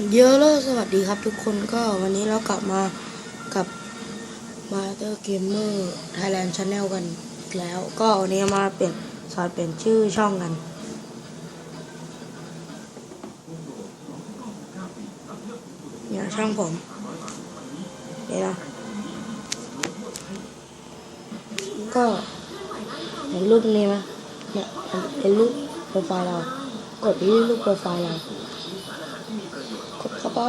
เยอะเลยสวัสดีครับทุกคนก็วันนี้เรากลับมากับ m a s t e r Gamer Thailand Channel กันอีกแล้ว ก็วันนี้มาเปลี่ยนสอนเปลี่ยนชื่อช่องกัน เนี่ยช่องผมเนี่นะก็เห็นรูปนี้ไหมเนี่ยเป็นรูปโปรไฟล์เรา กดที่รูปโปรไฟล์เรา เข้าไป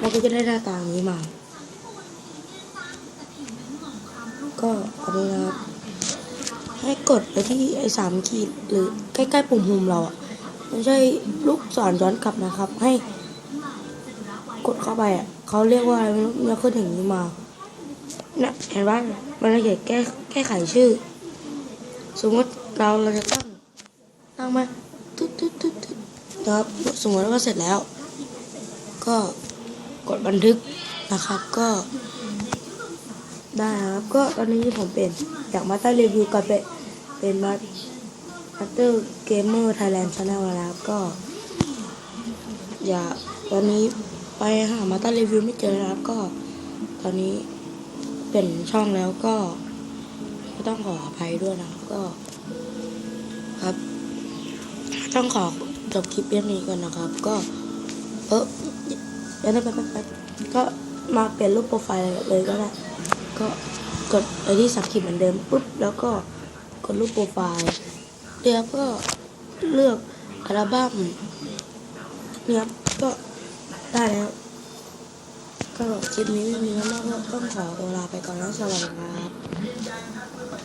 มันก็จะได้หน้าตาอย่างนี้มา ก็อันนี้นะครับให้กดไปที่ไอ้สามขีดหรือใกล้ๆปุ่มหุมเราอะไม่ใช่ลูกศรย้อนกลับนะครับ ให้กดเข้าไปอะเขาเรียกว่าอะไรไม่รู้มันขึ้นอย่างนี้มาเนี่ยเห็นว่ามันละเอียดแก้แก้ไขชื่อ สมมติเราเราจะตั้ง ตั้งมาตุ๊ดตุ๊ดตุ๊ดตุ๊ดนะครับสมมติว่าเสร็จแล้ว ก็กดบันทึกนะครับก็ ได้ครับก็ตอนนี้ผมเป็นจากมาสเตอร์รีวิวกับเป็นเป็นมาสเตอร์เกมเมอร์ไทยแลนด์ชาแนลแล้วก็ อย่าตอนนี้ไปหามาสเตอร์รีวิวไม่เจอนะครับ ก็ตอนนี้เป็นช่องแล้วก็ก็ต้องขออภัยด้วยนะก็ ครับ ต้องขอจบคลิปเรื่องนี้ก่อนนะครับ ก็เออเดี๋ยวนะแป๊บแป๊บก็มาเปลี่ยนรูปโปรไฟล์เลยก็ได้ก็กดไปที่สับขีดเหมือนเดิมปุ๊บแล้วก็กดรูปโปรไฟล์เดี๋ยวก็เลือกอัลบั้มเนี่ยก็ได้แล้ว ก็คลิปนี้ไม่มีแล้วกก็ต้องขอตัวลาไปก่อนแล้วสวัสดีครับ